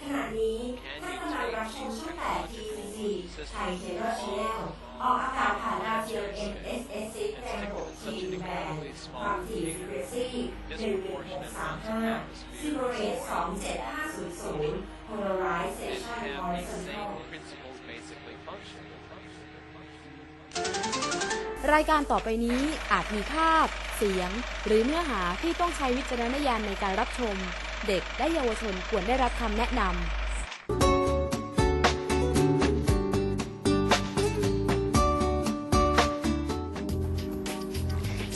ขณะนี้ท่านกำลังรับชมช่อง8 TCC ไทยเทเลอร์ชแนลออกอากาศผ่านดาวเทียม NSS ในระบบ T แบนความถี่ frequency 11635 Super Rate 27500 Polarization horizontal รายการต่อไปนี้อาจมีภาพ เสียง หรือเนื้อหาที่ต้องใช้วิจารณญาณในการรับชม เด็กและเยาวชนควรได้รับคำแนะนำ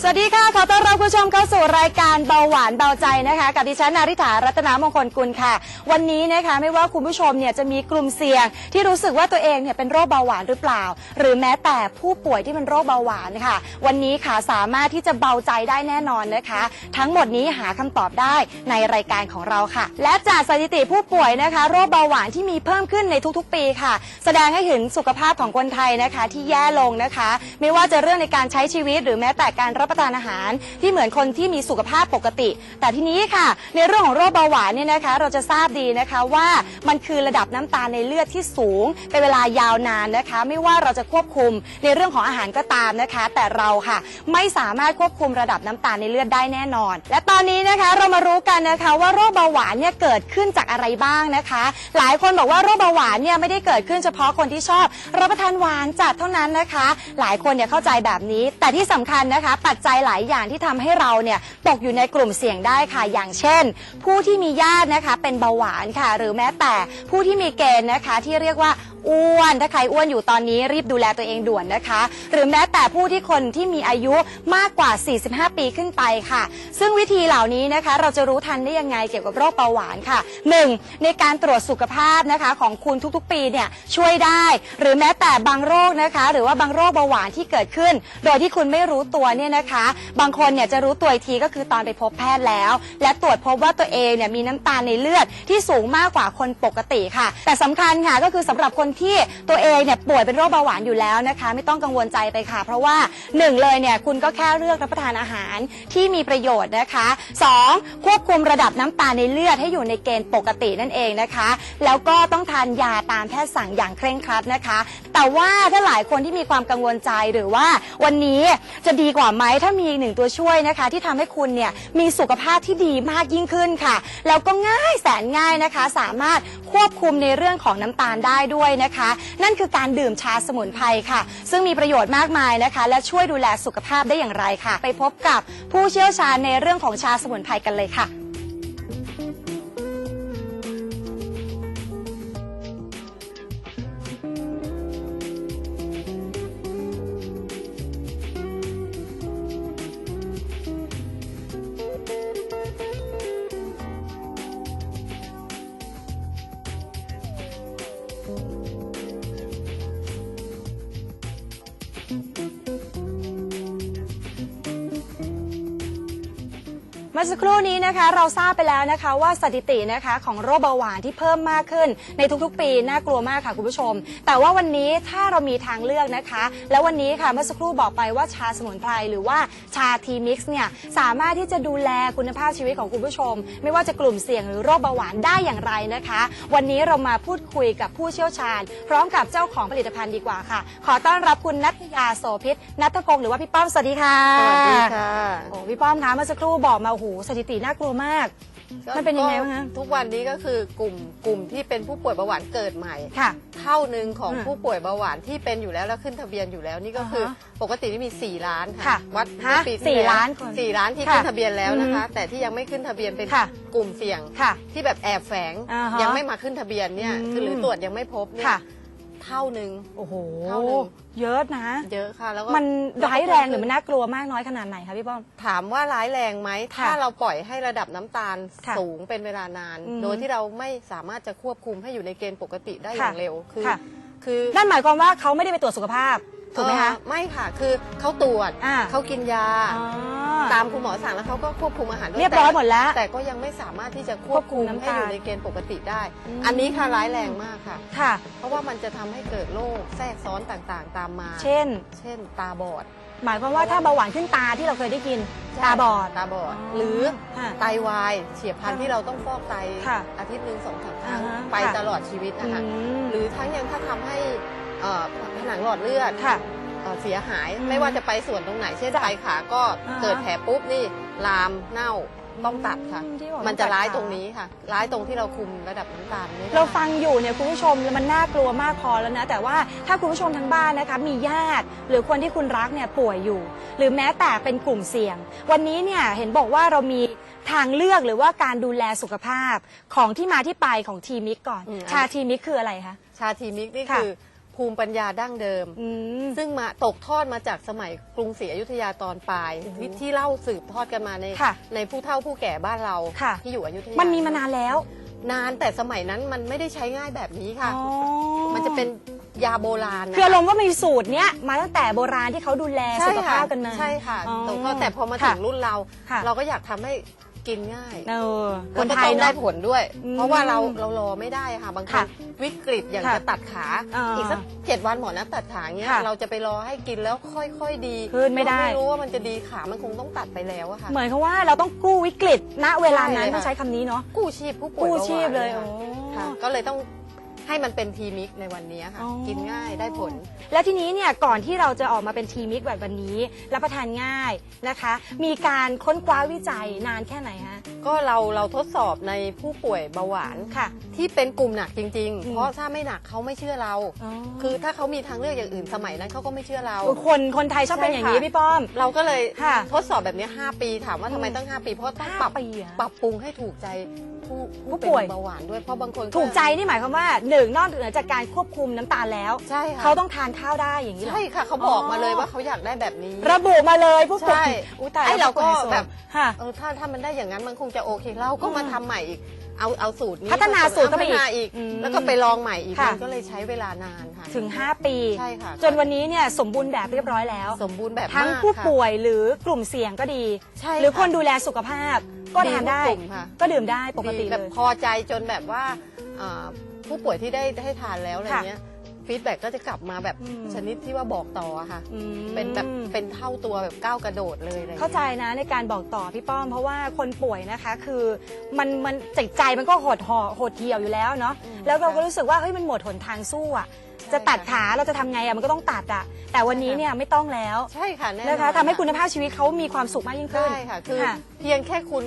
สวัสดีค่ะ ขอต้อนรับคุณผู้ชมเข้าสู่รายการเบาหวานเบาใจนะคะ กับดิฉันนาริถารัตนามงคลกุลค่ะ วันนี้นะคะไม่ว่าคุณผู้ชมเนี่ยจะมีกลุ่มเสี่ยง ที่รู้สึกว่าตัวเองเนี่ยเป็นโรคเบาหวานหรือเปล่า หรือแม้แต่ผู้ป่วยที่เป็นโรคเบาหวานค่ะ วันนี้ค่ะสามารถที่จะเบาใจได้แน่นอนนะคะ ทั้งหมดนี้หาคำตอบได้ในรายการของเราค่ะ และจากสถิติผู้ป่วยนะคะ โรคเบาหวานที่มีเพิ่มขึ้นในทุกๆ ปีค่ะ แสดงให้เห็นสุขภาพของคนไทยนะคะที่แย่ลงนะคะ ไม่ว่าจะเรื่องในการใช้ชีวิตหรือแม้แต่การรับประทานอาหาร ที่เหมือนคนที่มีสุขภาพปกติ แต่ทีนี้ค่ะ ในเรื่องของโรคเบาหวานเนี่ยนะคะ เราจะทราบดีนะคะว่ามันคือระดับน้ำตาลในเลือดที่สูงเป็นเวลายาวนานนะคะ ไม่ว่าเราจะควบคุมในเรื่องของอาหารก็ตามนะคะ แต่เราค่ะไม่สามารถควบคุมระดับน้ำตาลในเลือดได้แน่นอน และตอนนี้นะคะเรามารู้กันนะคะว่าโรคเบาหวานเนี่ยเกิดขึ้นจากอะไรบ้างนะคะ หลายคนบอกว่าโรคเบาหวานเนี่ยไม่ได้เกิดขึ้นเฉพาะคนที่ชอบรับประทานหวานจัดเท่านั้นนะคะ หลายคนเนี่ยเข้าใจแบบนี้ แต่ที่สำคัญนะคะปัจจัยหลายอย่างที่ทำให้เราเนี่ยตกอยู่ในกลุ่มเสี่ยงได้ค่ะ อย่างเช่น ผู้ที่มีญาตินะคะเป็นเบาหวานค่ะ หรือแม้แต่ผู้ที่มีเกณฑ์นะคะที่เรียกว่า อ้วน ถ้าใครอ้วนอยู่ตอนนี้รีบดูแลตัวเองด่วนนะคะ หรือแม้แต่ผู้ที่คนที่มีอายุมากกว่า 45 ปีขึ้นไปค่ะ ซึ่งวิธีเหล่านี้นะคะ เราจะรู้ทันได้ยังไงเกี่ยวกับโรคเบาหวานค่ะ 1. ในการตรวจสุขภาพนะคะของคุณทุกๆ ปีเนี่ยช่วยได้ หรือแม้แต่บางโรคนะคะ หรือว่าบางโรคเบาหวานที่เกิดขึ้น โดยที่คุณไม่รู้ตัวเนี่ยนะคะ บางคนเนี่ยจะรู้ตัวอีกทีก็คือตอนไปพบแพทย์แล้ว และตรวจพบว่าตัวเองเนี่ยมีน้ำตาลในเลือดที่สูงมากกว่าคนปกติค่ะ แต่สำคัญค่ะก็คือสำหรับคนที่ตัวเองเนี่ยป่วยเป็นโรคเบาหวานอยู่แล้วนะคะ ไม่ต้องกังวลใจไปค่ะ เพราะว่าหนึ่งเลยเนี่ยคุณก็แค่เลือกรับประทานอาหารที่มีประโยชน์นะคะสองควบคุมระดับน้ำตาลในเลือดให้อยู่ในเกณฑ์ปกตินั่นเองนะคะ แล้วก็ต้องทานยาตามแพทย์สั่งอย่างเคร่งครัดนะคะ แต่ว่าถ้าหลายคนที่มีความกังวลใจหรือว่าวันนี้จะดีกว่าไหมถ้ามีหนึ่งตัวช่วยนะคะ ที่ทำให้คุณเนี่ยมีสุขภาพที่ดีมากยิ่งขึ้นค่ะ แล้วก็ง่ายแสนง่ายนะคะ สามารถควบคุมในเรื่องของน้ำตาลได้ด้วยนะคะ นั่นคือการดื่มชาสมุนไพรค่ะ ซึ่งมีประโยชน์มากมายนะคะ และช่วยดูแลสุขภาพได้อย่างไรค่ะ ไปพบกับผู้เชี่ยวชาญในเรื่องของชาสมุนไพรกันเลยค่ะ มื่อสักครู่นี้นะคะเราทราบไปแล้วนะคะว่าสถิตินะคะของโรคเบาหวานที่เพิ่มมากขึ้น ในทุกๆ ปีน่ากลัวมากค่ะคุณผู้ชม แต่ว่าวันนี้ถ้าเรามีทางเลือกนะคะ แล้ววันนี้ค่ะเมื่อสักครู่บอกไปว่าชาสมุนไพรหรือว่า ชาทีมิกซ์เนี่ยสามารถที่จะดูแลคุณภาพชีวิตของคุณผู้ชม ไม่ว่าจะกลุ่มเสี่ยงหรือโรคเบาหวานได้อย่างไรนะคะ วันนี้เรามาพูดคุยกับผู้เชี่ยวชาญ พร้อมกับเจ้าของผลิตภัณฑ์ดีกว่าค่ะ ขอต้อนรับคุณนัทยาโสพิษนัทพงศ์หรือว่าพี่ป้อมสวัสดีค่ะสวัสดีค่ะโอ้พี่ป้อมคะเมื่อสักครู่บอกมาโอ้โหสถิติน่ากลัวมาก มันเป็นยังไงบ้างคะ ทุกวันนี้ก็คือกลุ่มกลุ่มที่เป็นผู้ป่วยเบาหวานเกิดใหม่ ค่ะ เท่าหนึ่งของอืมผู้ป่วยเบาหวาน ที่เป็นอยู่แล้วแล้วขึ้นทะเบียนอยู่แล้วนี่ก็คืออ่าฮะปกตินี่มี 4 ล้านค่ะค่ะวัดฮะเมื่อปีที่สี่แวล้านคนสี่ล้านที่ค่ะขึ้นทะเบียนแล้วนะคะอืมแต่ที่ยังไม่ขึ้นทะเบียนเป็นค่ะ กลุ่มเสี่ยง ค่ะ ที่แบบแอบแฝงอ่าฮะยังไม่มาขึ้นทะเบียนเนี่ยอืมคือหรือตรวจยังไม่พบเนี่ยค่ะ เท่าหนึ่ง โอ้โหเท่าหนึ่ง เยอะนะ เยอะค่ะ แล้วก็มันร้ายแรงหรือมันน่ากลัวมากน้อยขนาดไหนคะพี่ป้อม ถามว่าร้ายแรงไหมค่ะถ้าเราปล่อยให้ระดับน้ำตาลค่ะสูงเป็นเวลานาน อืมโดยที่เราไม่สามารถจะควบคุมให้อยู่ในเกณฑ์ปกติได้อย่างค่ะเร็ว คือ ค่ะ คือ นั่นหมายความว่าเขาไม่ได้ไปตรวจสุขภาพ ถูกไหมคะเอ่อไม่ค่ะคือเขาตรวจอ่า เขากินยา อ๋อ ตามคุณหมอสั่งแล้วเขาก็ควบคุมอาหารด้วเรียบร้อยหมดแล้วแต่ก็ยังไม่สามารถที่จะควบคุมควบคุมน้ำให้ตาลอยู่ในเกณฑ์ปกติได้ อืม อันนี้ค่ะร้ายแรงมากค่ะ ค่ะ เพราะว่ามันจะทำให้เกิดโรคแทรกซ้อนต่างๆ ตามมา เช่น เช่น ตาบอด หมายความว่าถ้าเบาหวานขึ้นตาที่เราเคยได้ยินตาบอด ตาบอดอ๋อหรือค่ะไตวายเฉียบพลันค่ะที่เราต้องฟอกไตค่ะอาทิตย์หนึ่งสองสามครั้งอ่าฮะไปค่ะ ตลอดชีวิตนะคะ อืม หรือทั้งยังถ้าทำให้เอ่อ ผนังหลอดเลือดค่ะเอ่อเสียหายอืมไม่ว่าจะไปส่วนตรงไหน เช่นจ้ะปลายขาก็อ่าฮะเกิดแผลปุ๊บนี่ลามเน่าต้องตัดค่ะอืมที่บอกมันจะต้องตัดร้ายขาตรงนี้ค่ะ ร้ายตรงที่เราคุมระดับน้ำตาลไม่ได้เราฟังอยู่เนี่ยคุณผู้ชมแล้วมันน่ากลัวมากพอแล้วนะ แต่ว่าถ้าคุณผู้ชมทางบ้านนะคะมีญาติ หรือคนที่คุณรักเนี่ยป่วยอยู่ หรือแม้แต่เป็นกลุ่มเสี่ยง วันนี้เนี่ยเห็นบอกว่าเรามีทางเลือกหรือว่าการดูแลสุขภาพของที่มาที่ไปของทีมิกก่อนอืมชาทีมิกคืออะไรคะชาทีมิกนี่ค่ะคือ ภูมิปัญญาดั้งเดิม อืม ซึ่งมาตกทอดมาจากสมัยกรุงศรีอยุธยาตอนปลายที่ที่เล่าสืบทอดกันมาในค่ะในผู้เฒ่าผู้แก่บ้านเราค่ะ ที่อยู่อยุธยามัมันมีมานานแล้วนานแต่สมัยนั้นมันไม่ได้ใช้ง่ายแบบนี้ค่ะ อ๋อมันจะเป็นยาโบราณนะ คืออารมณ์ว่ามีสูตรเนี้ยมาตั้งแต่โบราณที่เขาดูแลใช่สุขค่ะภาพกันมา ใช่ค่ะอ๋อตกทอดแต่พอมาค่ะถึงรุ่นเรา ค่ะเราก็อยากทำให้ กินง่ายเออคแล้วนก็ไทยต้องได้เนาะ ผลด้วย อืมเพราะว่าเราเรารอไม่ได้ค่ะ บางคค่ะนวิกฤตอย่างค่ะจะตัดขาอ่าอีกสักเจ็ดวันหมอนัดตัดขาเงี้ยค่ะเราจะไปรอให้กินแล้วค่อยๆดีขึ้นไม่ได้ เราไม่รู้ว่ามันจะดีขามันคงต้องตัดไปแล้วอะค่ะ เหมือนกับว่าเราต้องกู้วิกฤตณเวลานั้นใช่เลยค่ะ ต้องใช้คำนี้เนาะกู้ชีพผู้ป่วยกู้ชีพเลยบาหวานโอ้ค่ะก็เลยต้อง ให้มันเป็นทีมิกในวันนี้ค่ะ อ๋อ กินง่ายได้ผล แล้วทีนี้เนี่ยก่อนที่เราจะออกมาเป็นทีมิกแบบวันนี้ รับประทานง่ายนะคะ มีการค้นคว้าวิจัยนานแค่ไหนฮะก็เราเราทดสอบในผู้ป่วยเบาหวานค่ะ ที่เป็นกลุ่มหนักจริง อืๆ ม เพราะถ้าไม่หนักเขาไม่เชื่อเราอ๋อคือถ้าเขามีทางเลือกอย่างอื่นสมัยนั้นเขาก็ไม่เชื่อเรา คนคนไทยชอบเป็นอย่างนี้ใช่ค่ะ พี่ป้อม เราก็เลยค่ะทดสอบแบบนี้5ปีถามว่าทำไมอืมตั้ง 5 ปี เพราะต้องห้าปรับปีอะ ปรับปรุงให้ถูกใจผู้ผู้ผู้ป่ป่ววยยเบาหวานด้วยเพราะบางคนถูกใจนี่หมายความว่าหนึ่งนอกเหนือจากการควบคุมน้ำตาลแล้ว ใช่ค่ะ เขาต้องทานข้าวได้อย่างนี้เหรอ ใช่ค่ะเขาบอกอ๋อมาเลยว่าเขาอยากได้แบบนี้ ระบุมาเลยผู้ป่วยใช่อุ้ยตายไอ้เราก็ผู้ป่วยไฮโซแบบ ค่ะ เออถ้าถ้ามันได้อย่างนั้นมันคงจะโอเคเราก็มาอืมทำใหม่อีกเอาเอาสูตรนี้พัฒนาสูตรเข้าไปอีกพัฒนาอีก อืมแล้วก็ไปลองใหม่อีกค่ะ มันก็เลยใช้เวลานานค่ะ ถึง 5 ปี ใช่ค่ะ จนวันนี้เนี่ยสมบูรณ์แบบเรียบร้อยแล้ว สมบูรณ์แบบทั้งมากผู้ค่ะ ป่วยหรือกลุ่มเสี่ยงก็ดี ใช่หรือคนะดูแลสุขภาพก็ทานได้ ดีทุกกลุ่มค่ะ ก็ดื่มได้ปกติดีเลแบบย พอใจจนแบบว่าอ่า ผู้ป่วยที่ได้ได้ทานแล้วอะไรค่ะเงี้ยฟีดแบ็กก็จะกลับมาแบบอืมชนิดที่ว่าบอกต่ออะค่ะอืมเป็นแบบเป็นเท่าตัวแบบก้าวกระโดดเลยอะไรงี้ยเข้าใจนะในการบอกต่อพี่ป้อม เพราะว่าคนป่วยนะคะคือมันมันจิตใจมันก็หดห่อหดเหี่ยวอยู่แล้วเนาะอืมแล้วเราก็ค่ะรู้สึกว่าเฮ้ยมันหมดหนทางสู้อะใช่ จะตัดค่ะขาเราจะทำไงอะมันก็ต้องตัดอะแต่วันนี้ใช่ค่ะเนี่ยไม่ต้องแล้วใช่ค่ะแน่นอนนะคะทำให้คุณภาพชีวิตเขามีความสุขมากยิ่งขึ้น ใช่ค่ะ คือค่ะเพียงแค่คุณ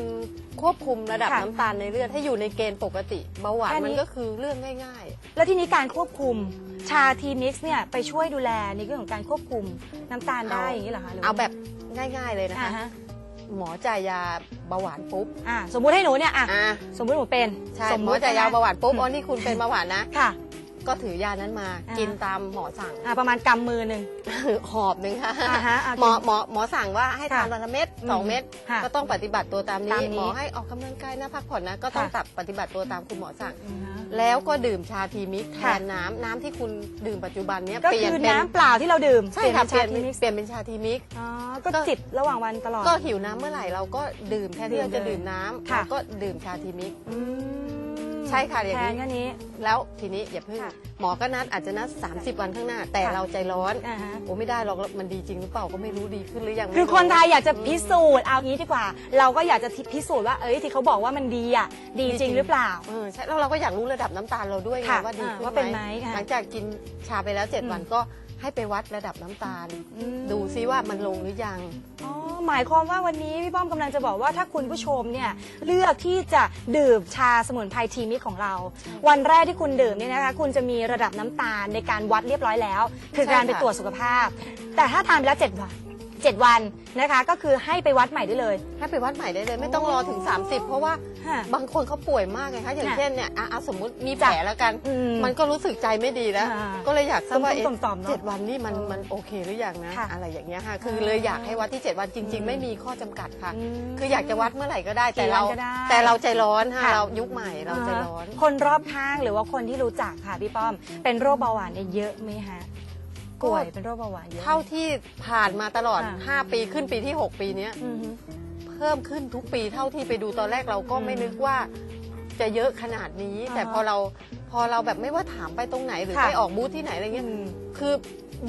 ควบคุมระดับค่ะน้ำตาลในเลือดให้อยู่ในเกณฑ์ปกติเบาหวานแค่นี้ มันก็คือเรื่องง่าย แล้วทีนี้การควบคุมชาทีมิกซ์เนี่ยไปช่วยดูแลในเรื่องของการควบคุมน้ำตาลได้อย่างนี้เหรอคะหรืๆว่าเอาแบบง่าย ๆเลยนะอ่าคะ ฮะหมอจ่ายยาเบาหวานปุ๊บอ่าสมมุติให้หนูเนี่ยอะอะสมมุติหนูเป็นใช่สมหมมุอติจ่ายยาเบาหวานปุ๊บอืมอ๋อนี่คุณเป็นเบาหวานนะ ค่ะ ก็ถือยานั้นมาอ่ากิ กินตามหมอสั่ง อ่าประมาณกำมือหนึ่ง หอบหนึ่งค่ะอ่าฮะอ่าหมอหมอหมอสั่งว่าให้ทานค่ะวันละเม็ดสองอืมเม็ดค่ะก็ต้องปฏิบัติตัวตามนี้ตามนี้หมอให้ออกกำลังกายนะพักผ่อนนะก็ต้องค่ะ ตับปฏิบัติตัวตามคุณหมอสั่งอือฮะแล้วก็ดื่มชาทีมิกแทค่ะ นน้ำน้ำที่คุณดื่มปัจจุบันเนี้ยก็เปลี่ยนคือเป็นน้ำเปล่าที่เราดื่มใช่ค่ะเปเปลี่ลี่ยยนนเป็นชาทีมิกซ์เปลี่ยนเป็นชาทีมิกอ๋อก็ก็ จิบระหว่างวันตลอด ก็หิวน้ำเมื่อไหร่เราก็ดื่มแทนที่เราดื่จะมเลยดื่มน้ำค่ะ เราก็ดื่มชาทีมิกอืม ใช่ค่ะอย่างนี้แทนแค่นี้ แล้วทีนี้อย่าเพิ่งค่ะหมอก็นัดอาจจะนัด 30 วันข้างหน้า แต่ค่ะเราใจร้อนอ่าฮะ โอ้ไม่ได้หรอกมันดีจริงหรือเปล่าก็ไม่รู้ดีขึ้นหรือยังคือไม่รู้คนไทยอยากจะพิสูจน์เอางี้ดีกว่า เราก็อยากจะพิสูจน์ว่าเอ้ยที่เขาบอกว่ามันดีอะดีจริงหรือเปล่า เออใช่แล้วเราก็อยากรู้ระดับน้ำตาลเราด้วยไงค่ะว่าดีขึ้นอ่าว่าเป็นไหมค่ะหลังจากกินชาไปแล้ว อืม7วันก็ ให้ไปวัดระดับน้ำตาล อืม ดูซิว่ามันลงหรือยัง อ๋อหมายความว่าวันนี้พี่ป้อมกำลังจะบอกว่าถ้าคุณผู้ชมเนี่ยเลือกที่จะดื่มชาสมุนไพรทีมิกของเรา วันแรกที่คุณดื่มเนี่ยนะคะคุณจะมีระดับน้ำตาลในการวัดเรียบร้อยแล้ว คือใช่การไปค่ะ ตรวจสุขภาพ แต่ถ้าทานไปแล้ว7วัน 7 วันนะคะ ก็คือให้ไปวัดใหม่ได้เลย ให้ไปวัดใหม่ได้เลย ไม่ต้องรอถึง 30 เพราะว่าค่ะบางคนเขาป่วยมากไงคะอย่างค่ะเช่นเนี่ยอะอะสมมุติมีแผลแล้วกัน อืมมันก็รู้สึกใจไม่ดีแล้ว อ่าก็เลยอยากทราบว่าส้เอ๊ะมๆต่อมๆเนอะเจ็ดวันนี่มันเออมันโอเคหรือยังนะ ค่ะอะไรอย่างเงี้ยค่ะคืออ่าเลยอยากให้วัดที่ 7 วันจริงอืมๆไม่มีข้อจำกัดค่ะ อืมคืออยากจะวัดเมื่อไหร่ก็ได้แต่กี่วันเราก็ได้แต่เราใจร้อนค่ะค่ะ เรายุคใหม่เราใจร้อนาคนรอบข้างหรือว่าคนที่รู้จักค่ะพี่ป้อม เป็นโรคเบาหวานเนี่ยเยอะไหมฮะ ป่วยเป็นโรคเบาหวานเยอะไหมเท่าที่ผ่านมาตลอด ค่ะ 5 ปีขึ้นปีที่ 6 ปีเนี้ยอือฮึเพิ่มขึ้นทุกปีเท่าที่ไปดูตอนแรกเราก็อืมไม่นึกว่าจะเยอะขนาดนี้อ่าแต่พอเราพอเราแบบไม่ว่าถามไปตรงไหนหรือค่ะ ไปออกบูธที่ไหนอะไรเงี้ย อืม คือ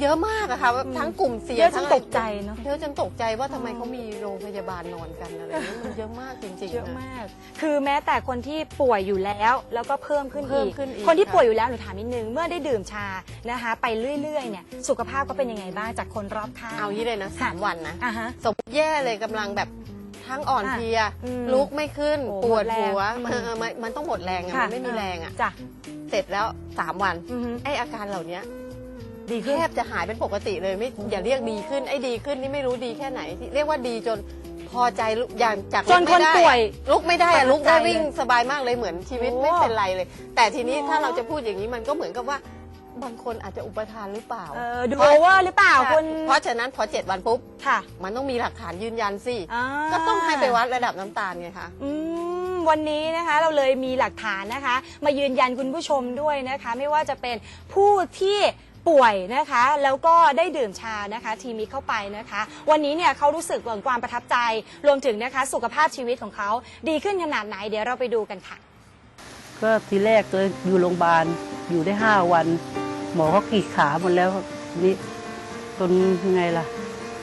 เยอะมากอะค่ะว่าทั้งกลุ่มเสี่ยงเยอะจนทั้งตกใจเนาะเยอะจนตกใจว่าทำไมเขามีโรงพยาบาลนอนกันอะไรเงี้ยมันเยอะมากจริงๆเยอะนะมาก คือแม้แต่คนที่ป่วยอยู่แล้ว แล้วก็เพิ่มขึ้นเพิ่มอีกขึ้นอีกคนที่ค่ะป่วยอยู่แล้วหนูถามนิดนึง เมื่อได้ดื่มชานะคะ ไปเรื่อยๆเนี่ย สุขภาพก็เป็นยังไงบ้างจากคนรอบข้างเอางี้เลยนะสามวันนะ อะฮะ สมมติแย่เลยกำลังแบบทั้งอ่อนเพลีย อืมลุกไม่ขึ้น โอ้ปวดหมดแรงหัวอืมมันเออมันมันต้องหมดแรงอะค่ะมันไม่มีแรงอะจ้ะเสร็จแล้วสามวัน อือฮึ ไออาการเหล่านี้ ดีขึ้นแทบจะหายเป็นปกติเลยไม่อย่าเรียกดีขึ้นไอ้ดีขึ้นนี่ไม่รู้ดีแค่ไหนที่เรียกว่าดีจนพอใจลุกอย่างจากจนคนลุกไม่ได้ป่วยลุกไม่ได้ประทัอะบลุกได้ใจเลยวิ่งสบายมากเลยเหมือนชีวิตโอ้ไม่เป็นไรเลย แต่ทีนี้โอ้ถ้าเราจะพูดอย่างนี้มันก็เหมือนกับว่าบางคนอาจจะอุปทานหรือเปล่าเออดูโอเวอร์หรือเปล่าคุณเพราะฉะนั้นพอเจ็ดวันปุ๊บค่ะมันต้องมีหลักฐานยืนยันสิอ่าก็ต้องให้ไปวัดระดับน้ำตาลไงคะอืมวันนี้นะคะเราเลยมีหลักฐานนะคะ มายืนยันคุณผู้ชมด้วยนะคะ ไม่ว่าจะเป็นผู้ที่ ป่วยนะคะ แล้วก็ได้ดื่มชานะคะทีมิเข้าไปนะคะ วันนี้เนี่ยเขารู้สึกถึงความประทับใจรวมถึงนะคะสุขภาพชีวิตของเขาดีขึ้นขนาดไหนเดี๋ยวเราไปดูกันค่ะ ก็ทีแรกเลยอยู่โรงพยาบาลอยู่ได้ห้าวัน หมอเขากรีดขาหมดแล้วนี่จนยังไงล่ะ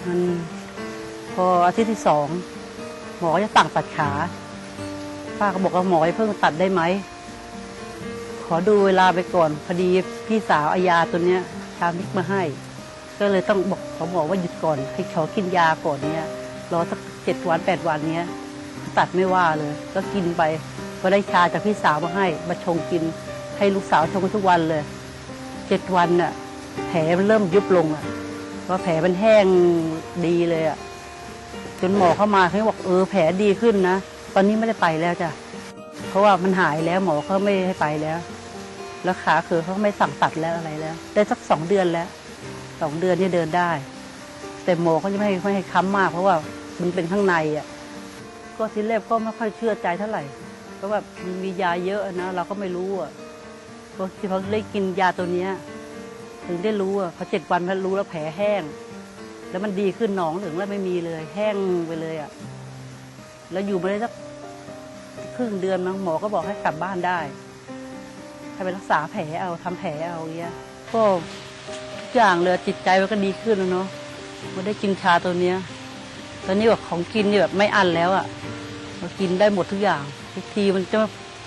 มันพออาทิตย์ที่สองหมอจะสั่งตัดขา ป้าก็บอกว่าหมอเพิ่งตัดได้ไหม ขอดูเวลาไปก่อนพอดีพี่สาวอายาตัวเนี้ยชามิกมาให้ ก็เลยต้องบอกเขาบอกว่าหยุดก่อนให้เขากินยาก่อนเนี้ยรอสักเจ็ดวันแปดวันเนี้ยตัดไม่ว่าเลย ก็กินไปก็ได้ชาจากพี่สาวมาให้ มาชงกินให้ลูกสาวชงทุกวันเลยเจ็ดวันน่ะแผลมันเริ่มยุบลงอะเพราะแผลมันแห้งดีเลยอะจนหมอเข้ามาเขาบอกเออแผลดีขึ้นนะ ตอนนี้ไม่ได้ไปแล้วจ้ะเพราะว่ามันหายแล้วหมอเขาไม่ให้ไปแล้ว แล้วขาคือเขาไม่สั่งตัดแล้วอะไรแล้ว ได้สักสองเดือนแล้วสองเดือนนี่เดินได้ แต่หมอเขาจะไม่ให้ไม่ให้ค้ำมาก เพราะว่ามันเป็นข้างในอะก็ทีแรกก็ไม่ค่อยเชื่อใจเท่าไหร่เพราะว่ามันมียาเยอะนะเราก็ไม่รู้อะก็ที่เขาได้กินยาตัวเนี้ยถึงได้รู้อะพอเจ็ดวันเขารู้แล้วแผลแห้ง แล้วมันดีขึ้นหนองถึงแล้วไม่มีเลย แห้งไปเลยอะแล้วอยู่มาได้สักครึ่งเดือนมั้งหมอก็บอกให้กลับบ้านได้ ให้ไปรักษาแผลเอาทำแผลเอาเงี้ยก็ทุกอย่างเลยจิตใจมันก็ดีขึ้นแล้วเนาะมาได้กินชาตัวเนี้ยตอนนี้แบบของกินนี่แบบไม่อั้นแล้วอะ่ะมากินได้หมดทุกอย่างทุกทีมันจะ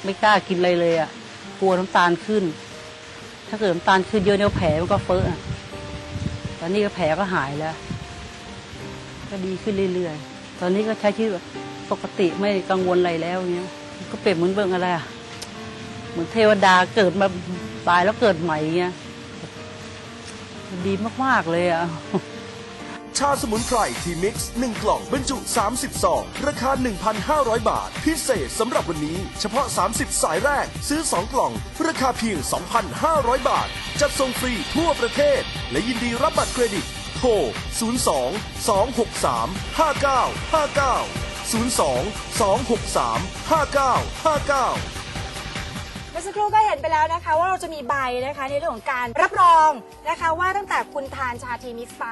ไม่กล้ากินอะไรเลยอะ่ะกลัวน้ำตาลขึ้น ถ้าเกิดน้ำตาลขึ้นเยอะเนี่ยแผลมันก็เฟ้ออะตอนนี้ก็แผลก็หายแล้ว ก็ดีขึ้นเรื่อยๆ ตอนนี้ก็ใช้ชีวิตปกติไม่กังวลอะไรแล้วเงี้ย ก็เปรียบเหมือนเบิ่งอะไรอะเห มือนเทวดาเกิดมาตายแล้วเกิดใหม่เงี้ยดีมาก ๆ เลยอะ ชาสมุนไพรทีมิกซ์1กล่องบรรจุ 30ซองราคา 1,500 บาท พิเศษสำหรับวันนี้ เฉพาะ 30 สายแรก ซื้อ 2 กล่อง ราคาเพียง 2,500 บาท จัดส่งฟรีทั่วประเทศ และยินดีรับบัตรเครดิต โทร 02 263 5959 02 263 5959เมื่อสักครู่ก็เห็นไปแล้วนะคะว่าเราจะมีใบนะคะในเรื่องของการรับรองนะคะว่าตั้งแต่คุณทานชาทีมิกซ์ไป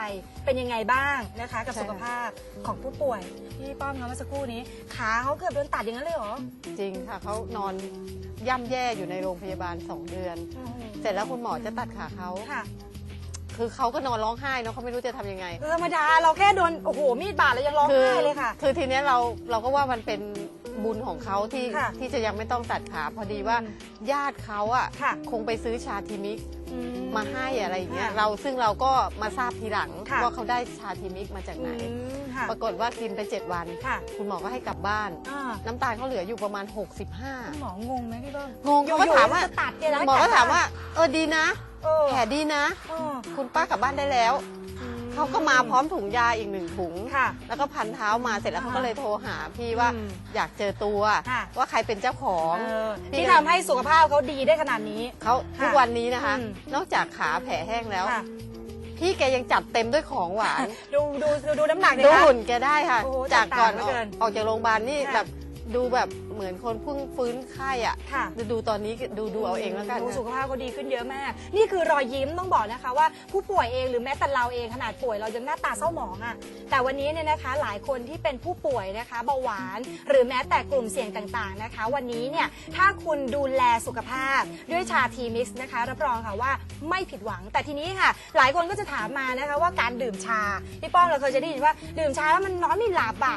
เป็นยังไงบ้างนะคะกับใช่สุขภาพของผู้ป่วยพี่ป้อมคะเมื่อสักครู่นี้ขาเขาเกือบโดนตัดอย่างนั้นเลยเหรอ จริงค่ะเขานอนย่ำแย่อยู่ในโรงพยาบาลสองเดือน เสร็จแล้วคุณหมอจะตัดขาเขาค่ะคือเขาก็นอนร้องไห้เนาะเขาไม่รู้จะทำยังไงคือธรรมดาเราแค่โดนโอ้โหมีดบาดแล้วยังร้องคืไห้เลยค่ะ คือทีเนี้ยเราเราก็ว่ามันเป็น บุญของเขาที่ค่ะที่จะยังไม่ต้องตัดขาพอดีว่าอืมญาติเขาอะค่ะ คงไปซื้อชาทีมิกซ์อืมาให้อะไรอย่างเงี้ยค่ะเราซึ่งเราก็มาทราบทีหลังค่ะ ว่าเขาได้ชาทีมิกซ์มาจากไหน อืมค่ะปรากฏว่ากินไปเจ็ดวัน ค่ะคุณหมอก็ให้กลับบ้าน อ่าน้ำตาลเขาเหลืออยู่ประมาณ คุณ65 หมองงไหมพี่ป้อมงงเขาก็ถามว่าอยู่ๆจะตัดเนี่ยนะหมอก็ถามว่า เออดีนะ เออแผลดีนะ เออคุณป้ากลับบ้านได้แล้ว เขาก็มาพร้อมถุงยาอีกหนึ่งถุง ค่ะแล้วก็พันเท้ามาเสร็จแล้วอ่าเขาก็เลยโทรหาพี่ว่าอืมอยากเจอตัว ค่ะ ว่าใครเป็นเจ้าของ เออพี่ที่ทำให้สุขภาพเขาดีได้ขนาดนี้ เขาทุกวันนี้นะคะ อืม นอกจากขาแผลแห้งแล้ว ค่ะพี่แกยังจัดเต็มด้วยของหวานดูดูดูดูน้ำหนักเลยดูนะหุ่นแกได้ค่ะ โอ้โหจากก่อนแตกต่างเหลือออกเกินออกจากโรงพยาบาลนี่ค่ะแบบ ดูแบบเหมือนคนเพิ่งฟื้นไข้อะค่ะ ดูดูตอนนี้ดูดูเอาเองแล้วกันดูนะ สุขภาพเขาดีขึ้นเยอะมาก นี่คือรอยยิ้มต้องบอกนะคะว่าผู้ป่วยเองหรือแม้แต่เราเองขนาดป่วยเรายังหน้าตาเศร้าหมองอะ่ะ แต่วันนี้เนี่ยนะคะหลายคนที่เป็นผู้ป่วยนะคะเบาหวานหรือแม้แต่กลุ่มเสี่ยงต่างๆนะคะ วันนี้เนี่ยถ้าคุณดูแลสุขภาพด้วยชาทีมิกซ์นะคะ รับรองค่ะว่าไม่ผิดหวัง แต่ทีนี้ค่ะ หลายคนก็จะถามมานะคะว่าการดื่มชาพี่ป้องเราเคยจะได้ยินว่าดื่มชาแล้วมันนอนไม่หลับอะ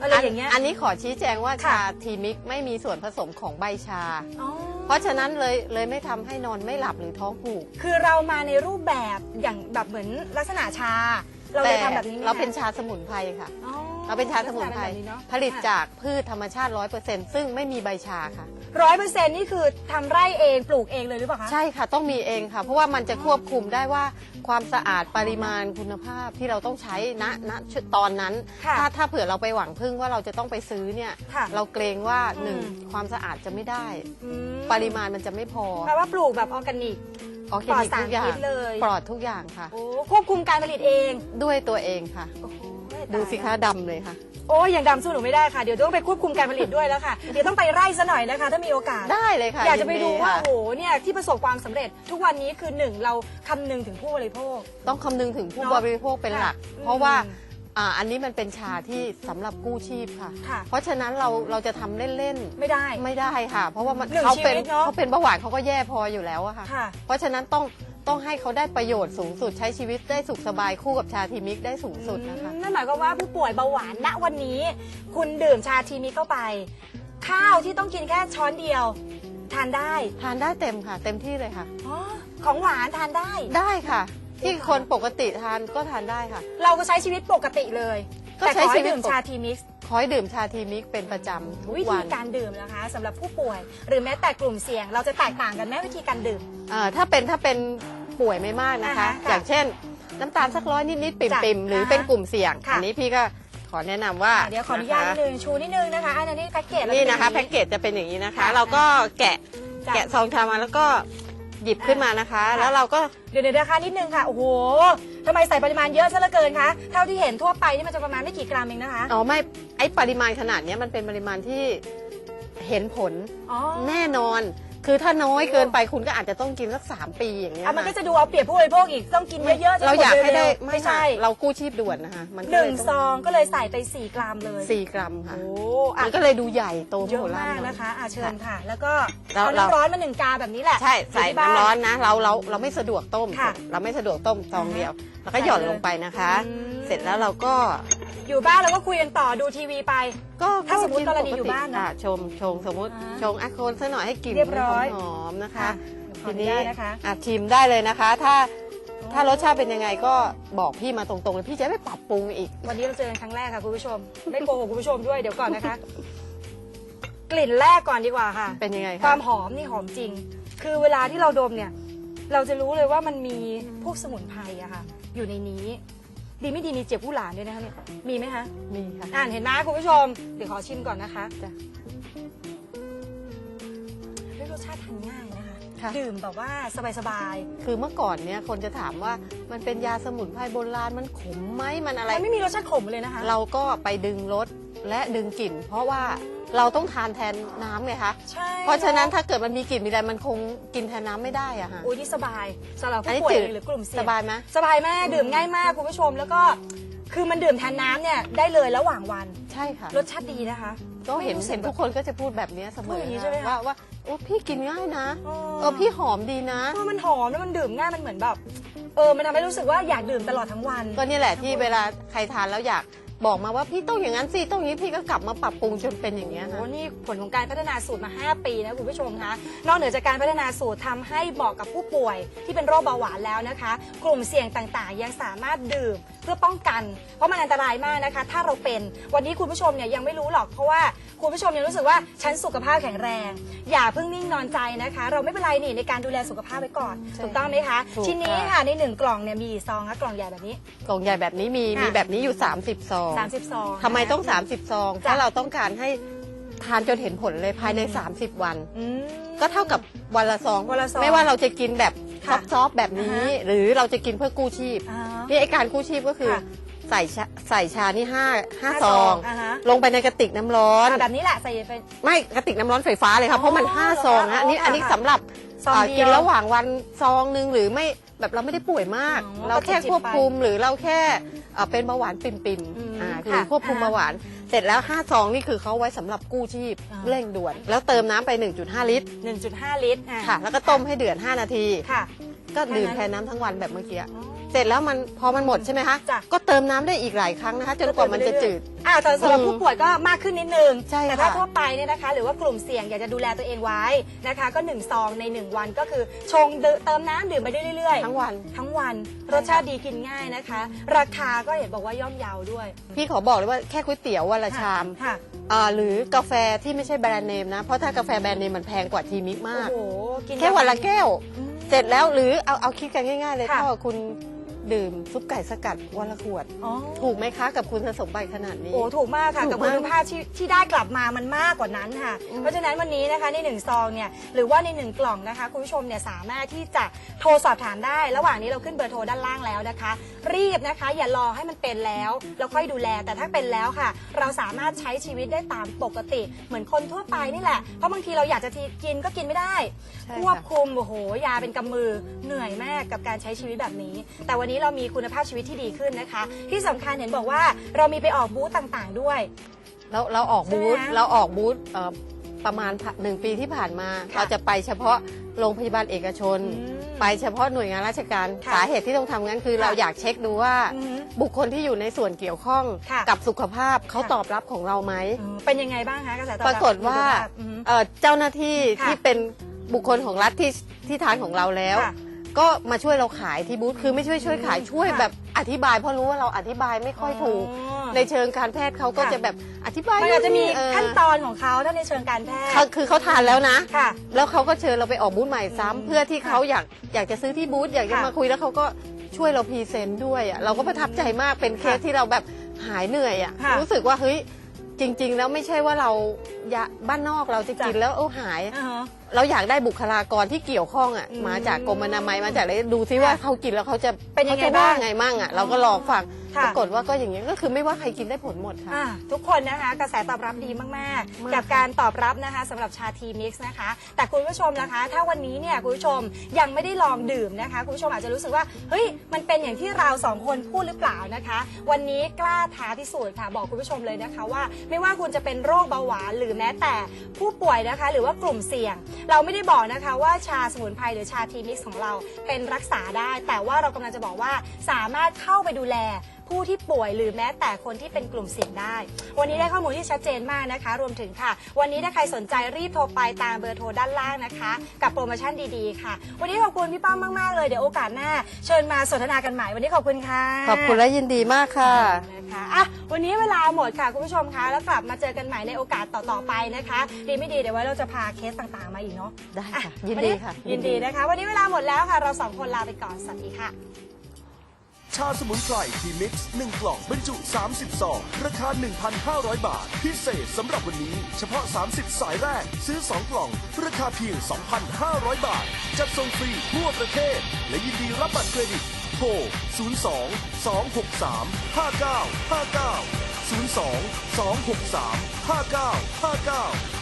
อะไรอย่างเงี้ย อันนี้ขอชี้แจงว่าค่ะชาทีมิกไม่มีส่วนผสมของใบชา อ๋อเพราะฉะนั้นเลยเลยไม่ทำให้นอนไม่หลับหรือท้องผูกคือเรามาในรูปแบบอย่างแบบเหมือนลักษณะชา เราเลยทำแบบนี้ไหมเราเป็นคะชาสมุนไพรค่ะ อ๋อเราเป็นชาสมุนไพรลักษณะแบบนี้เนอะผลิตจากพืชธรรมชาติ100%ซึ่งไม่มีใบชาค่ะ ร้อยเปอร์เซ็นต์นี่คือทำไร่เองปลูกเองเลยหรือเปล่าคะ ใช่ค่ะต้องมีเองค่ะ เพราะว่ามันจะควบคุมได้ว่าความสะอาดปริมาณคุณภาพที่เราต้องใช้ณณตอนนั้น ค่ะถ้าถ้าเผื่อเราไปหวังพึ่งว่าเราจะต้องไปซื้อเนี่ยค่ะเราเกรงว่าหนึ่งอืม ความสะอาดจะไม่ได้ อืมปริมาณมันจะไม่พอแปลว่าปลูกแบบออร์แกนิก ออร์แกปลอดนิกสารทุกอย่าพิงษเลย ปลอดทุกอย่างค่ะ โอ้ควบคุมการผลิตเองด้วยตัวเองค่ะ โอ้โหดูสิตาคะยแล้วดำเลยค่ะ โอ้ยอย่างดำสู้หนูไม่ได้ค่ะ เดี๋ยวต้องไปควบคุมการผลิตด้วยแล้วค่ะ เดี๋ยวต้องไปไร่ซะหน่อยนะคะ ถ้ามีโอกาส ได้เลยค่ะอยากจะไปดูนว่าค่ะโอ้โหเนี่ยที่ประสบความสำเร็จ ทุกวันนี้คือหนึ่งเราคำนึงถึงผู้บริโภค ต้องคำนึงถึงผู้เนอะบริโภคเป็นหลัก ค่ะเพราะว่าอืมอ่าอันนี้มันเป็นชาที่สำหรับกู้ชีพค่ะ ค่ะ เพราะฉะนั้นเราเราจะทำเล่นไม่ได้ ๆไม่ได้ค่ะ เพราะว่ามันหนึ่งเขาเป็นชีวิตเนอะเขาเป็นเบาหวานเขาก็แย่พออยู่แล้วอะค่ะ ค่ะ เพราะฉะนั้นต้อง ต้องให้เขาได้ประโยชน์สูงสุดใช้ชีวิตได้สุขสบายคู่กับชาทีมิกได้สูงสุดนะคะ นั่นหมายความว่าผู้ป่วยเบาหวานณวันนี้ คุณดื่มชาทีมิเข้าไป ข้าวที่ต้องกินแค่ช้อนเดียว ทานได้ทานได้เต็มค่ะ เต็มที่เลยค่ะ อ๋อของหวานทานได้ ได้ค่ะ ที่คนปกติทานก็ทานได้ค่ะ เราก็ใช้ชีวิตปกติเลย ก็แต่ใช้ขอชีให้วิตดื่มปก ชาทีมิกซ์ คอยดื่มชาทีมิกเป็นประจำทุกวิธีวันการดื่มนะคะสำหรับผู้ป่วย หรือแม้แต่กลุ่มเสี่ยง เราจะแตกต่างกันไหมวิธีการดื่มอ่าถ้าเป็นถ้าเป็นป่วยไม่มากนะคะ อ่าฮะค่ะอย่างเจ้นน้ำตาลสักร้อยนิดๆปิจ้ะ่มๆหรืออ่าฮะเป็นกลุ่มเสี่ยง ค่ะ อันี้พี่ก็ขอแนะนำว่าอะเดี๋ยวขออนุญาตนิดนึงชูนิดนึงนะคะอันนี้แพ็กเกจเรานี่จเป็นะคะอย่างแพ็กเกจจะเป็นอย่างนี้นะคะ ค่ะเราก็แกะจ้ะ แกะซองชามาแล้วก็หยิบขึ้นมานะคะค่ะแล้วเราก็เดี๋ยวเดี๋ยวนะคะนิดนึงค่ะโอ้โห ทำไมใส่ปริมาณเยอะซะเหลือเกินคะ เท่าที่เห็นทั่วไปนี่มันจะประมาณไม่กี่กรัมเองนะคะ อ๋อไม่ไอปริมาณขนาดเนี้ยมันเป็นปริมาณที่เห็นผลอ๋อ แน่นอน คือถ้าน้อยเกินไปคุณก็อาจจะต้องกินสักสามปีอย่างเงี้ยอะมันก็ค่ะจะดูเอาเปรียบผู้บริโภคอีกต้องกินเยอะๆจะเราอยากให้ได้เร็วๆไม่ไม่ใช่ใช่เรากู้ชีพด่วนนะคะมันหก็นึ่เลงยซต้ององก็เลยใส่ไปสี่กรัมเลยสี่กรัมค่ะโอ้มัอะนก็เลยดูใหญ่โตเยอะโหฬรมากหน่อย นะคะอะเชิญค่ะ แล้วก็เราเอาเรา น้ำร้อนมาหนึ่งกาแบบนี้แหละใช่ใส่อยู่ที่บ้า น้ำร้อนนะเราเราเราไม่สะดวกต้ม ค่ะเราไม่สะดวกต้มซองเดียว แล้วก็ใส่หย่อนเลยลงไปนะคะ อืม เสร็จแล้วเราก็ อยู่บ้านเราก็คุยกันต่อดูทีวีไป ก็ถ้าสมมุตินกรณีอยู่บ้านนะอ่ชมชงสมมติอ่าชงอะโคนซะหน่อยให้กลิ่นเรียบร้อยหอมๆนะคะ ค่ะขออนุญาตนะคะอะชิมได้เลยนะคะ ถ้าถ้ารสชาติเป็นยังไงก็บอกพี่มาตรงๆเลยพี่จะไม่ปรับปรุงอีก วันนี้เราเจอกันครั้งแรกค่ะคุณผู้ชม ไม่โกหกคุณผู้ชมด้วยเดี๋ยวก่อนนะคะ กลิ่นแรกก่อนดีกว่าค่ะ เป็นยังไงคคะวามหอมนี่หอมจริง คือเวลาที่เราดมเนี่ย เราจะรู้เลยว่ามันมีพวกสมุนไพรอะค่ะ อยู่ในนี้ ดีไม่ดีมีเจ็บผู้หลานด้วยนะคะเนี่ยมีไหมคะมีค่ะอ่านเห็นไหมคุณผู้ชมเดี๋ยวขอชิมก่อนนะคะจ้ะเฮ้ยรสชาติทานง่ายนะคะค่ะ ดื่มแบบว่าสบายคือเมื่อก่อนเนี่ยคนจะถามว่ามันเป็นยาสมุนไพรโบราณมันขมไหมมันอะไรๆมันไม่มีรสชาติขมเลยนะคะ เราก็ไปดึงรสและดึงกลิ่น เพราะว่า เราต้องทานแทนน้ำไงคะ ใช่เพราะฉะนั้นถ้าเกิดมันมีกลิ่นมีอะไรมันคงกินแทนน้ำไม่ได้อะฮะอุ้ยนี่สบายสำหรับอันผู้นี้ป่วยจืดหรือกลุ่มเสี่ยสงบายไหม สบายมากดื่มง่ายมากคุณผู้ชมแล้วก็ คือมันดื่มแทนน้ำเนี่ยได้เลยระหว่างวัน ใช่ค่ะ รสชาติดีนะคะก็เห็นไม่รู้สึกเห็นทุกคนก็จะพูดแบบนี้เสมพูดออย่างนี้นะใช่ไหมคะ ว่าว่าโอ้พี่กินง่ายนะอ๋อเออพี่หอมดีนะ เพราะมันหอมแล้วมันดื่มง่ายมันเหมือนแบบ เออ มันทำให้รู้สึกว่าอยากดื่มตลอดทั้งวัน ก็นี่แหละที่เวลาใครทานแล้วอยาก บอกมาว่าพี่ต้องอย่างนั้นสิต้องอย่างนี้พี่ก็กลับมาปรับปรุงจนเป็นอย่างนี้ยโอ้ค่ะนี่ผลของการพัฒนาสูตรมา 5 ปีนะคุณผู้ชมคะ นอกเหนือจากการพัฒนาสูตรทำให้เหมาะกับผู้ป่วยที่เป็นโรคเบาหวานแล้วนะคะ กลุ่มเสี่ยงต่างๆ ยังสามารถดื่มเพื่อป้องกัน เพราะมันอันตรายมากนะคะ ถ้าเราเป็นวันนี้คุณผู้ชมเนี่ยยังไม่รู้หรอกเพราะว่าคุณผู้ชมยังรู้สึกว่าฉันสุขภาพแข็งแรง อย่าเพิ่งนิ่งนอนใจนะคะ เราไม่เป็นไรนี่ในการดูแลสุขภาพไว้ก่อนใช่ถูกต้องไหมคะถูกชิ้นนี้ค่ะค่ะในหนึ่งกล่องเนี่ยมีกี่ซองคะกล่องใหญ่แบบนี้ กล่องใหญ่แบบนี้มีค่ะมีแบบนี้อยู่ 30ซอง30ซองทำไมต้อง 30 ซองจ้ะถ้าเราต้องการให้ทานจนเห็นผลเลยภายใน 30 วัน อืม ก็เท่ากับวันละซองวันละซองไม่ว่าเราจะกินแบบค่ะซอฟๆแบบนี้ อ่าฮะ หรือเราจะกินเพื่อกู้ชีพอ่า นี่ไอการกู้ชีพก็คือค่ะใส่ชาใส่ชานี่ห้าห้าห้าซซอองงอ่าฮะ ลงไปในกระติกน้ำร้อน อะแบบนี้แหละใส่ไป ไม่กระติกน้ำร้อนไฟฟ้าเลยค่ะเพราะมันอ๋อห้าซองนะอันนี้ค่ะอันนี้สำหรับ ซองอ่าเดียวกินระหว่างวันซองหนึ่งหรือไม่แบบเราไม่ได้ป่วยมาก อ๋อเราแค่ก็จิบๆควบคุมไปหรือเราแค่เอ่อเป็นเบาหวานปิ่มอืมๆอ่าหค่ะรือควบคุมเบาหวาน เสร็จแล้ว5ซองนี่คือเขาไว้สำหรับกู้ชีพอ่า เร่งด่วน แล้วเติมน้ำไป 1.5 ลิตร1.5 ลิตรอะค่ะ แล้วก็ต้มให้เดือด 5 นาที ค่ะ ก็ดื่มแค่นั้นแทนน้ำทั้งวันแบบเมื่อกี้อ๋อเสร็จแล้วมันพอมันหมดใช่ไหมคะ จ้ะ ก็เติมน้ำได้อีกหลายครั้งนะคะ จนกว่ามันจะจืด อ่าแต่สำหรับอืมผู้ป่วยก็มากขึ้นนิดนึง ใช่แต่ถ้าค่ะ ทั่วไปเนี่ยนะคะ หรือว่ากลุ่มเสี่ยงอยากจะดูแลตัวเองไว้นะคะ ก็1ซองใน1วันก็คือชงดื่มเติมน้ำดื่มไปได้เรื่อยๆ ทั้งวัน ทั้งวันรสชาติดีกินง่ายนะคะ ราคาก็เห็นบอกว่าย่อมเยาด้วยพี่ขอบอกเลยว่าแค่ก๋วยเตี๋ยววันละชามค่ะ อ่าหรือกาแฟที่ไม่ใช่แบรนด์เนมนะ เพราะถ้ากาแฟแบรนด์เนมมันแพงกว่าทีมิกโอ้มาก โหกินแค่วันละแก้ว อืม เสร็จแล้วหรือเอาเอาคิดกันง่ายๆเลยค่ะเท่ากับคุณ ดื่มซุปไก่สกัดวันละขวด อ๋อ ถูกไหมคะกับคุณสมบัติขนาดนี้ โอ้ถูกมากค่ะ ถูกกับมากคุณภาพที่ที่ได้กลับมามันมากกว่านั้นค่ะ อืม เพราะฉะนั้นวันนี้นะคะในหนึ่งซองเนี่ยหรือว่าในหนึ่งกล่องนะคะ คุณผู้ชมเนี่ยสามารถที่จะโทรสอบถามได้ ระหว่างนี้เราขึ้นเบอร์โทรด้านล่างแล้วนะคะ รีบนะคะ อย่ารอให้มันเป็นแล้วแล้วค่อยดูแลแต่ถ้าเป็นแล้วค่ะ เราสามารถใช้ชีวิตได้ตามปกติ เหมือนคนทั่วไปนี่แหละเพราะบางทีเราอยากจะกินก็กินไม่ได้ ใช่ควบค่ะคุมโอ้โหยาเป็นกำมือเหนื่อยมากกับการใช้ชีวิตแบบนี้ แต่วันนี้เรามีคุณภาพชีวิตที่ดีขึ้นนะคะ ที่สำคัญเห็นบอกว่าเรามีไปออกบูธต่างๆด้วย เราเราออกบูธใช่ไหมเราออกบูธเอ่อประมาณหนึ่งปีที่ผ่านมา ค่ะเราจะไปเฉพาะโรงพยาบาลเอกชน อืมไปเฉพาะหน่วยงานราชการค่ะสาเหตุที่ต้องทำงั้นคือค่ะเราอยากเช็คดูว่าอือหือบุคคลที่อยู่ในส่วนเกี่ยวข้องค่ะกับสุขภาพเขาค่ะ ตอบรับของเราไหม อืมเป็นยังไงบ้างคะกระแสตอบปบรากฏว่าอืม เอ่อเจ้าหน้าที่ค่ะที่เป็นบุคคลของรัฐที่ที่ทานของเราแล้ว ค่ะ ก็มาช่วยเราขายที่บูธคือไม่ช่วยช่วยขายช่วยค่ะแบบอธิบายเพราะรู้ว่าเราอธิบายไม่ค่อยถูก อ๋อ ในเชิงการแพทย์เขาก็ค่ะจะแบบอธิบายมันอาจจะมีเออขั้นตอนของเขาถ้าในเชิงการแพทเขาย์คือเขาทานแล้วนะ ค่ะ แล้วเขาก็เชิญเราไปออกบูธใหม่ซ้ำอืมเพื่อที่ค่ะเขาอยากอยากจะซื้อที่บูธอยากจะค่ะมาคุยแล้วเขาก็ช่วยเราพรีเซนต์ด้วยอะเราก็ประทับใจมากเป็นเคสค่ะที่เราแบบหายเหนื่อยอะค่ะรู้สึกว่าเฮ้ยจริง ๆ แล้วไม่ใช่ว่าเรายาบ้านนอกเราจะกินจ้ะ แล้วเออหาย อ่าฮะ เราอยากได้บุคลากรที่เกี่ยวข้องอะอืมมาจากกรมอนามัยมาจากอะไรดูซิว่าเขากินแล้วเขาจะเป็นยังไงขาจะว่าบ้างไงมั่งอะเราก็ลองฟังค่ะ ปรากฏว่าก็อย่างนี้ยก็คือไม่ว่าใครกินได้ผลหมดค่ะ อ่าทุกคนนะคะกระแสตอบรับดีมาก มากๆ กับการตอบรับนะคะสำหรับชาทีมิกซ์นะคะ แต่คุณผู้ชมนะคะ ถ้าวันนี้เนี่ยคุณผู้ชมยังไม่ได้ลองดื่มนะคะ คุณผู้ชมอาจจะรู้สึกว่าเฮ้ยมันเป็นอย่างที่เราสองคนพูดหรือเปล่านะคะ วันนี้กล้าท้าพิสูจน์ค่ะบอกคุณผู้ชมเลยนะคะว่า ไม่ว่าคุณจะเป็นโรคเบาหวานหรือแม้แต่ผู้ป่วยนะคะ หรือว่ากลุ่มเสี่ยงเราไม่ได้บอกนะคะว่าชาสมุนไพรหรือชาทีมิกซ์ของเราเป็นรักษาได้ แต่ว่าเรากำลังจะบอกว่าสามารถเข้าไปดูแล ผู้ที่ป่วยหรือแม้แต่คนที่เป็นกลุ่มเสี่ยงได้ วันนี้ได้ข้อมูลที่ชัดเจนมากนะคะ รวมถึงค่ะ วันนี้ถ้าใครสนใจรีบโทรไปตามเบอร์โทรด้านล่างนะคะ กับโปรโมชั่นดีๆค่ะ วันนี้ขอบคุณพี่ป้อมมากๆเลยเดี๋ยวโอกาสหน้า เชิญมาสนทนากันใหม่วันนี้ขอบคุณค่ะ ขอบคุณและยินดีมากค่ะ นะคะอะวันนี้เวลาหมดค่ะคุณผู้ชมคะแล้วกลับมาเจอกันใหม่ในโอกาสต่อๆไปนะคะ ดีไม่ดีเดี๋ยวไว้เราจะพาเคสต่างๆมาอีกเนาะได้ค่ะอ่ยินดีค่ะ วันนี้ยินดีนะคะ วันนี้เวลาหมดแล้วค่ะ เราสองคนลาไปก่อนสวัสดีค่ะ ชาสมุนไพรทีมิกซ์1กล่องบรรจุ 30ซองราคา 1,500 บาท พิเศษสำหรับวันนี้เฉพาะ 30 สายแรก ซื้อ 2 กล่อง ราคาเพียง 2,500 บาท จัดส่งฟรีทั่วประเทศ และยินดีรับบัตรเครดิตโทร 02 263 5959 02 263 5959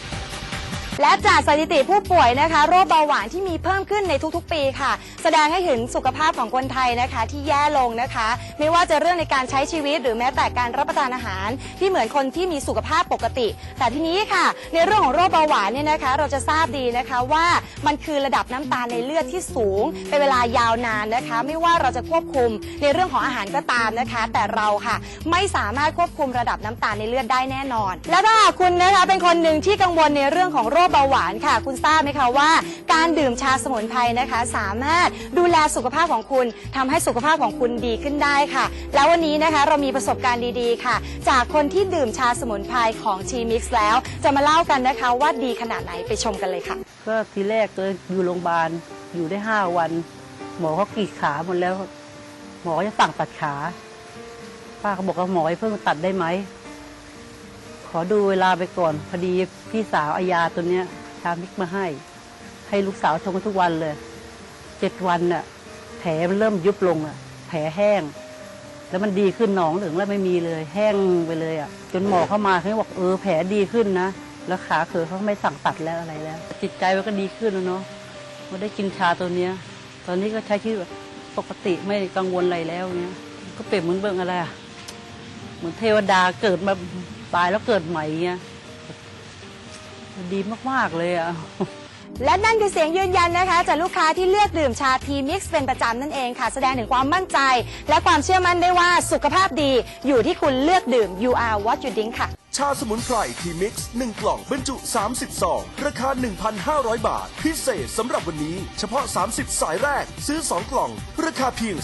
และจากสถิติผู้ป่วยนะคะ โรคเบาหวานที่มีเพิ่มขึ้นในทุกๆ ปีค่ะ แสดงให้เห็นสุขภาพของคนไทยนะคะ ที่แย่ลงนะคะ ไม่ว่าจะเรื่องในการใช้ชีวิต หรือแม้แต่การรับประทานอาหาร ที่เหมือนคนที่มีสุขภาพปกติ แต่ทีนี้ค่ะ ในเรื่องของโรคเบาหวานเนี่ยนะคะ เราจะทราบดีนะคะว่ามันคือระดับน้ำตาลในเลือดที่สูง เป็นเวลายาวนานนะคะ ไม่ว่าเราจะควบคุมในเรื่องของอาหารก็ตามนะคะ แต่เราค่ะ ไม่สามารถควบคุมระดับน้ำตาลในเลือดได้แน่นอน และถ้าคุณนะคะเป็นคนหนึ่งที่กังวลในเรื่องของโรคเบาหวานค่ะ คุณทราบไหมคะว่า การดื่มชาสมุนไพรนะคะ สามารถดูแลสุขภาพของคุณทำให้สุขภาพของคุณดีขึ้นได้ค่ะ แล้ววันนี้นะคะเรามีประสบการณ์ดีๆค่ะ จากคนที่ดื่มชาสมุนไพรของ T Mix แล้ว จะมาเล่ากันนะคะว่าดีขนาดไหนไปชมกันเลยค่ะ ก็ทีแรกเลยอยู่โรงพยาบาลอยู่ได้ห้าวัน หมอเขากรีดขาหมดแล้ว หมอจะสั่งตัดขา ป้าเขาบอกว่าหมอเพิ่งตัดได้ไหม อดูเวลาไปก่อน พอดีพี่สาวอายาตัวเนี้ยชามิกมาให้ ให้ลูกสาวชงทุกวันเลยเจ็ดวันน่ะแผลมันเริ่มยุบลงอะ แผลแห้ง แล้วมันดีขึ้นหนองเหลืองแล้วไม่มีเลย แห้งไปเลยอะ จนหมอเข้ามาเขาบอกเออแผลดีขึ้นนะแล้วขาเขอเขาไม่สั่งตัดแล้วอะไรแล้ว จิตใจมันก็ดีขึ้นแล้วเนาะมาได้กินชาตัวเนี้ย ตอนนี้ก็ใช้ชีวิตปกติไม่กังวลอะไรแล้วเนี้ยก็เปรียบเหมือนเบิ่งอะไรอะเหมือนเทวดาเกิดมา ตายแล้วเกิดใหม่เงี้ยดีมาก ๆ เลยอะ และนั่นคือเสียงยืนยันนะคะ จากลูกค้าที่เลือกดื่มชาทีมิกซ์เป็นประจำนั่นเองค่ะ แสดงถึงความมั่นใจ และความเชื่อมั่นได้ว่าสุขภาพดีอยู่ที่คุณเลือกดื่ม you are what you drink ค่ะ ชาสมุนไพรทีมิกซ์1กล่องบรรจุ 30ซองราคา 1,500 บาท พิเศษสำหรับวันนี้ เฉพาะ 30 สายแรก ซื้อ 2 กล่อง ราคาเพียง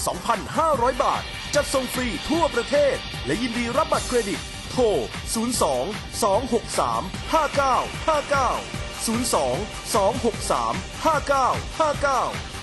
2,500 บาท จัดส่งฟรีทั่วประเทศ และยินดีรับบัตรเครดิต ร 02 263 5959 02 263 5959